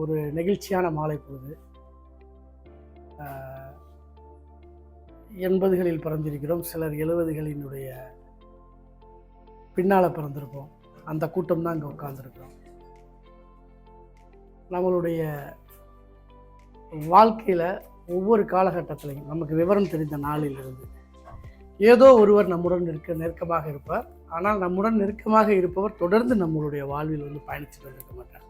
ஒரு நெகிழ்ச்சியான மாலை பொழுது எண்பதுகளில் பிறந்திருக்கிறோம். சிலர் எழுபதுகளினுடைய பின்னால் பிறந்திருப்போம். அந்த கூட்டம் தான் இங்கே உட்காந்துருக்கிறோம் நம்மளுடைய வாழ்க்கையில் ஒவ்வொரு காலகட்டத்திலையும் நமக்கு விவரம் தெரிந்த நாளிலிருந்து ஏதோ ஒருவர் நம்முடன் இருக்க நெருக்கமாக இருப்பார். ஆனால் நம்முடன் நெருக்கமாக இருப்பவர் தொடர்ந்து நம்மளுடைய வாழ்வில் வந்து பயணிச்சுட்டு இருக்க மாட்டார்.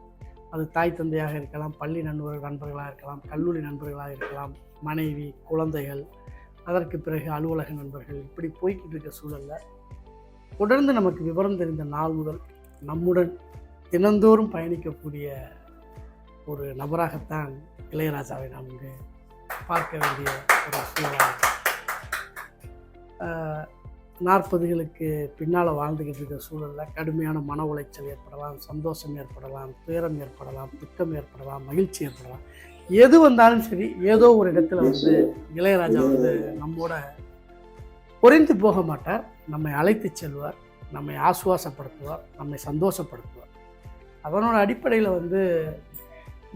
அது தாய் தந்தையாக இருக்கலாம் பள்ளி நண்பர்கள் நண்பர்களாக இருக்கலாம் கல்லூரி நண்பர்களாக இருக்கலாம் மனைவி குழந்தைகள் அதற்கு பிறகு அலுவலக நண்பர்கள் இப்படி போய்கிட்டு இருக்க சூழலில் தொடர்ந்து நமக்கு விவரம் தெரிந்த நாள் முதல் நம்முடன் தினந்தோறும் பயணிக்கக்கூடிய ஒரு நபராகத்தான் இளையராஜாவை நாம் இங்கு பார்க்க வேண்டிய ஒரு சூழலாக நாற்பதுகளுக்கு பின்னால் வாழ்ந்துக்கிட்டு இருக்கிற சூழலில் கடுமையான மன உளைச்சல் ஏற்படலாம் சந்தோஷம் ஏற்படலாம் துயரம் ஏற்படலாம் துக்கம் ஏற்படலாம் மகிழ்ச்சி ஏற்படலாம். எது வந்தாலும் சரி ஏதோ ஒரு இடத்துல வந்து இளையராஜா வந்து நம்மோட பொறிந்து போக மாட்டார். நம்மை அழைத்து செல்வார் நம்மை ஆசுவாசப்படுத்துவார் நம்மை சந்தோஷப்படுத்துவார். அதனோட அடிப்படையில் வந்து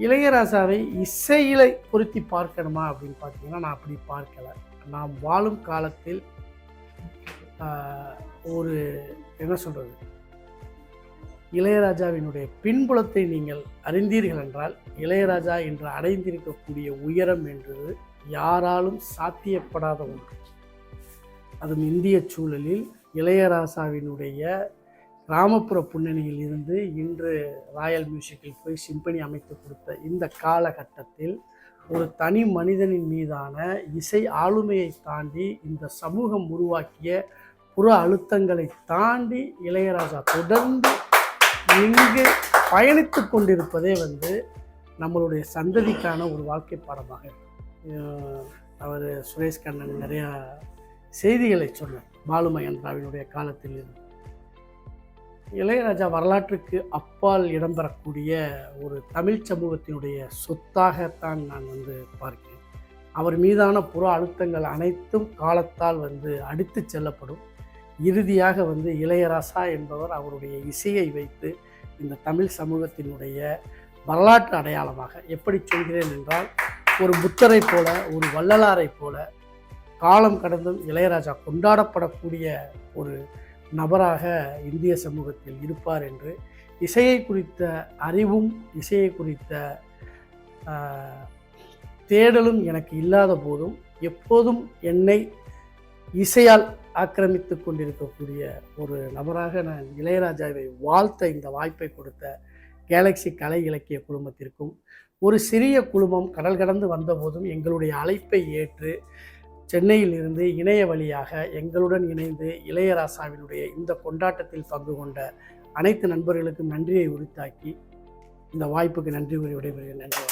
இளையராஜாவை இசையில பொருத்தி பார்க்கணுமா அப்படின்னு பார்த்தீங்கன்னா நான் அப்படி பார்க்கலை. நாம் வாழும் காலத்தில் ஒரு என்ன சொல்கிறது இளையராஜாவினுடைய பின்புலத்தை நீங்கள் அறிந்தீர்கள் என்றால் இளையராஜா என்று அடைந்திருக்கக்கூடிய உயரம் என்பது யாராலும் சாத்தியப்படாத ஒன்று. அதுவும் இந்திய சூழலில் இளையராஜாவினுடைய கிராமப்புற பின்னணியில் இருந்து இன்று ராயல் மியூசிக்கில் போய் சிம்பனி அமைத்து கொடுத்த இந்த காலகட்டத்தில் ஒரு தனி மனிதனின் மீதான இசை ஆளுமையை தாண்டி இந்த சமூகம் உருவாக்கிய புற அழுத்தங்களை தாண்டி இளையராஜா தொடர்ந்து இங்கு பயணித்து கொண்டிருப்பதே வந்து நம்மளுடைய சந்ததிக்கான ஒரு வாழ்க்கை பாடமாக அவர் சுரேஷ் கண்ணன் நிறையா செய்திகளை சொன்னார். பாலு மகேந்திராவினுடைய காலத்தில் இருந்து இளையராஜா வரலாற்றுக்கு அப்பால் இடம்பெறக்கூடிய ஒரு தமிழ் சமூகத்தினுடைய சொத்தாகத்தான் நான் வந்து பார்க்கிறேன். அவர் மீதான புற அழுத்தங்கள் அனைத்தும் காலத்தால் வந்து அடித்து செல்லப்படும். இறுதியாக வந்து இளையராசா என்பவர் அவருடைய இசையை வைத்து இந்த தமிழ் சமூகத்தினுடைய வரலாற்று அடையாளமாக எப்படி சொல்கிறேன் என்றால் ஒரு புத்தரை போல ஒரு வள்ளலாரை போல காலம் கடந்தும் இளையராஜா கொண்டாடப்படக்கூடிய ஒரு நபராக இந்திய சமூகத்தில் இருப்பார் என்று இசையை குறித்த அறிவும் இசையை குறித்த தேடலும் எனக்கு இல்லாத போதும் எப்போதும் என்னை இசையால் ஆக்கிரமித்து கொண்டிருக்கக்கூடிய ஒரு நபராக நான் இளையராஜாவை வாழ்த்த இந்த வாய்ப்பை கொடுத்த கேலக்ஸி கலை இலக்கிய குழுமத்திற்கும் ஒரு சிறிய குழுமம் கடல் கடந்து வந்தபோதும் எங்களுடைய அழைப்பை ஏற்று சென்னையிலிருந்து இணைய வழியாக எங்களுடன் இணைந்து இளையராசாவினுடைய இந்த கொண்டாட்டத்தில் பங்கு கொண்ட அனைத்து நண்பர்களுக்கும் நன்றியை உரித்தாக்கி இந்த வாய்ப்புக்கு நன்றி கூறி விடைபெறுகிறேன். நன்றி.